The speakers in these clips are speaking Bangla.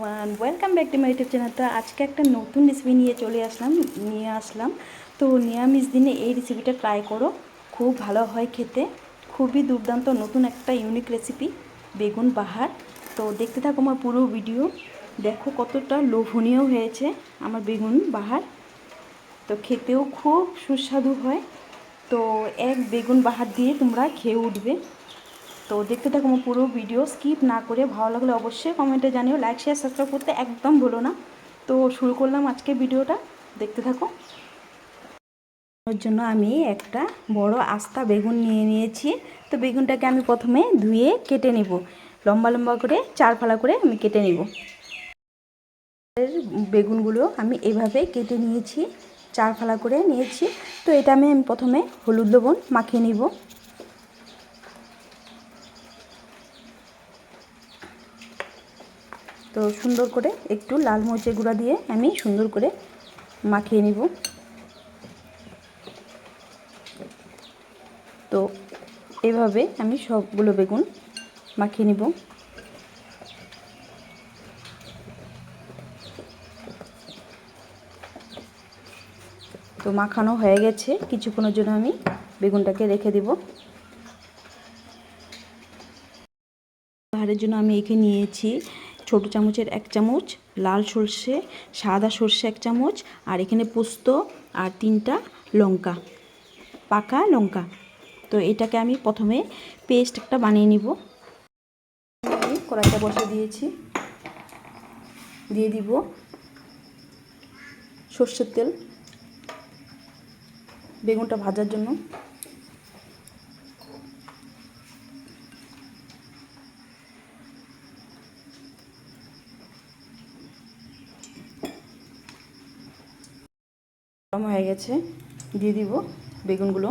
Welcome back to my YouTube channel তো আজকে একটা নতুন রেসিপি নিয়ে চলে আসলাম, নিয়ে আসলাম। তো নিরামিষ দিনে এই রেসিপিটা ট্রাই করো। খুব ভালো হয় খেতে। খুবই দুর্দান্ত, নতুন একটা ইউনিক রেসিপি বেগুন বাহার। তো দেখতে থাকো আমার পুরো ভিডিও দেখো কতটা লোভনীয় হয়েছে আমার বেগুন বাহার। তো খেতেও খুব সুস্বাদু হয়। তো এক বেগুন বাহার দিয়ে তোমরা খেয়ে উঠবে। তো দেখতে থাকো আমার পুরো ভিডিও স্কিপ না করে, ভালো লাগলে অবশ্যই কমেন্টে জানিও লাইক শেয়ার সাবস্ক্রাইব করতে একদম ভুলো না। তো শুরু করলাম আজকে ভিডিওটা দেখতে থাকো। ওর জন্য আমি একটা বড় আস্তা বেগুন নিয়ে নিয়েছি। তো বেগুনটাকে আমি প্রথমে ধুয়ে কেটে নেব। লম্বা লম্বা করে, চার ফালা করে আমি কেটে নেব। বেগুনগুলো আমি এভাবে কেটে নিয়েছি, চার ফালা করে নিয়েছি। তো এটা আমি প্রথমে হলুদ লবণ মাখিয়ে নিব। তো সুন্দর করে একটু লাল মরিচের গুঁড়া দিয়ে আমি সুন্দর করে মাখিয়ে নিব। তো এভাবে আমি সবগুলো বেগুন মাখিয়ে নিব। তো মাখানো হয়ে গেছে, কিছুক্ষণের জন্য আমি বেগুনটাকে রেখে দেব। বাহারের জন্য আমি এখানে নিয়েছি ছোট চামচের এক চামচ, লাল সর্ষে, সাদা সর্ষে এক চামচ, আর এখানে পোস্ত আর তিনটা লঙ্কা, পাকা লঙ্কা। তো এটাকে আমি প্রথমে পেস্ট একটা বানিয়ে নিব। কড়াইটা বসে দিয়েছি। দিয়ে দিব সর্ষের তেল। বেগুনটা ভাজার জন্য। গরম হয়ে গেছে, দিয়ে দিব বেগুনগুলো।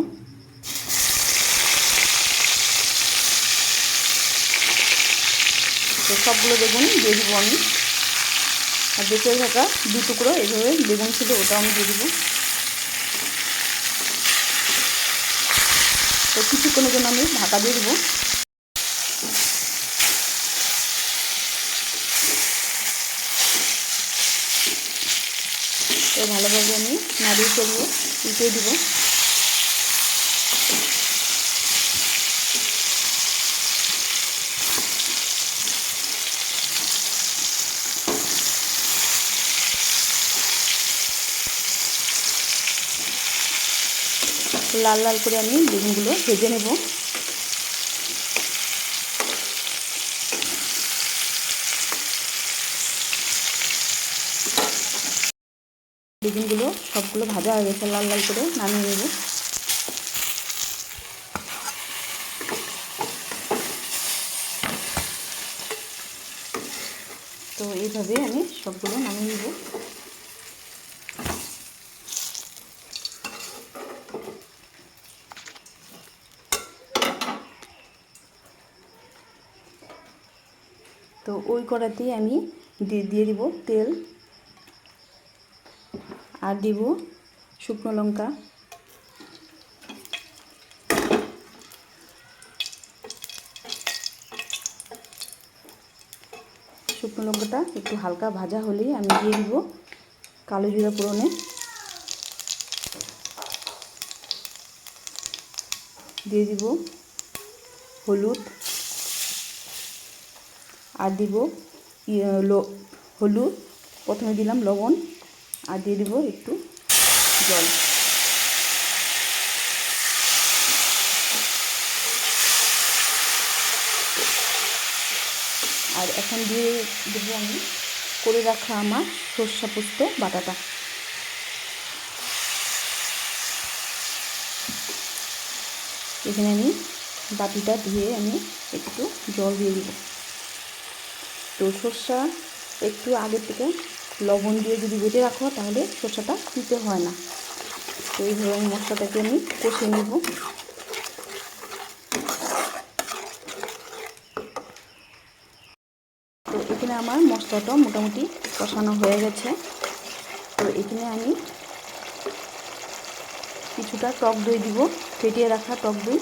তো সবগুলো বেগুন দিয়ে দিব আমি। আর বেঁচে থাকা দু টুকরো এইভাবে বেগুন ছিল ওটাও আমি দিয়ে দিব। তো কিছুক্ষণের জন্য আমি ঢাকা দিয়ে দেবো। তো ভালোভাবে আমি নাড়িয়ে চড়িয়ে উল্টে দিব। লাল লাল করে আমি বেগুনগুলো ভেজে নেব। সবগুলো ভাজা হয়ে গেছে, লাল লাল করে নামিয়ে নেব। তো এইভাবে আমি সবগুলো নামিয়ে নেব। তো ওই কড়াতেই আমি দিয়ে দিব তেল। আর দিব শুকনো লঙ্কা। শুকনো লঙ্কাটা একটু হালকা ভাজা হলেই আমি দিয়ে দিব কালো জিরা পোড়নে দিয়ে দিব হলুদ। আর দিব হলুদ। প্রথমে দিলাম লবণ। আর দিয়ে দেবো একটু জল। আর এখন দিয়ে দেবো আমি করে রাখা আমার সর্ষা পোস্ত, বাটাটা। এখানে আমি বাটিটা ধুয়ে আমি একটু জল দিয়ে দিব। তো সর্ষা একটু আগের থেকে লবণ দিয়ে যদি বেটে রাখো, তাহলে শসাটা দিতে হয় না। তো এইভাবে আমি মশলাটাকে আমি কষিয়ে নেব। তো এখানে আমার মশলাটা মোটামুটি কষানো হয়ে গেছে। তো এখানে আমি কিছুটা টক দই দিব, ফেটিয়ে রাখা টক দই।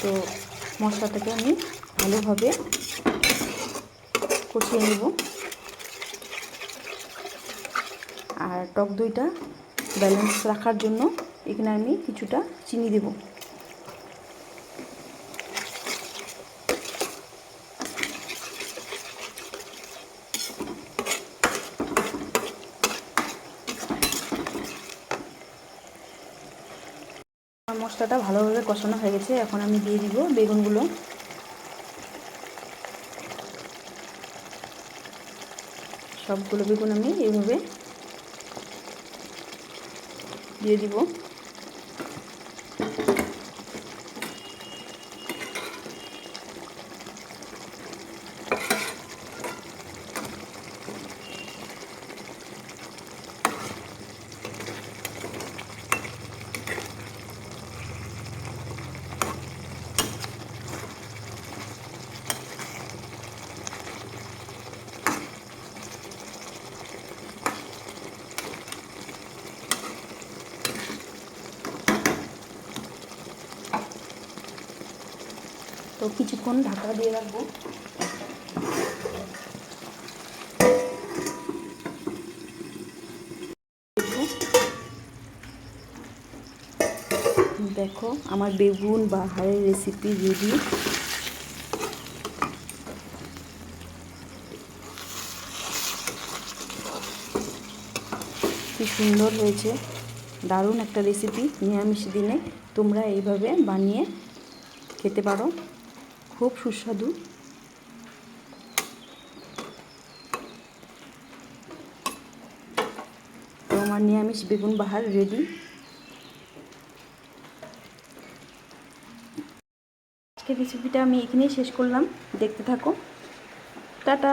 তো মশলাটাকে আমি ভালোভাবে কষিয়ে নেব। আর টক দইটা ব্যালেন্স রাখার জন্য এখানে আমি কিছুটা চিনি দেব। আমার মশলাটা ভালোভাবে কষানো হয়ে গেছে, এখন আমি দিয়ে দিব বেগুনগুলো। সবগুলো বেগুন আমি এইভাবে দিয়ে দিব। তো কিছুক্ষণ ঢাকা দিয়ে রাখব। দেখো, আমার বেগুন বাহারের রেসিপি রেডি কি সুন্দর হয়েছে। দারুণ একটা রেসিপি নিরামিষ দিনে। তোমরা এইভাবে বানিয়ে খেতে পারো। খুব সুস্বাদু। আমার নিরামিষ বেগুন বাহার রেডি আজকের রেসিপিটা আমি এখানেই শেষ করলাম। দেখতে থাকো। টাটা।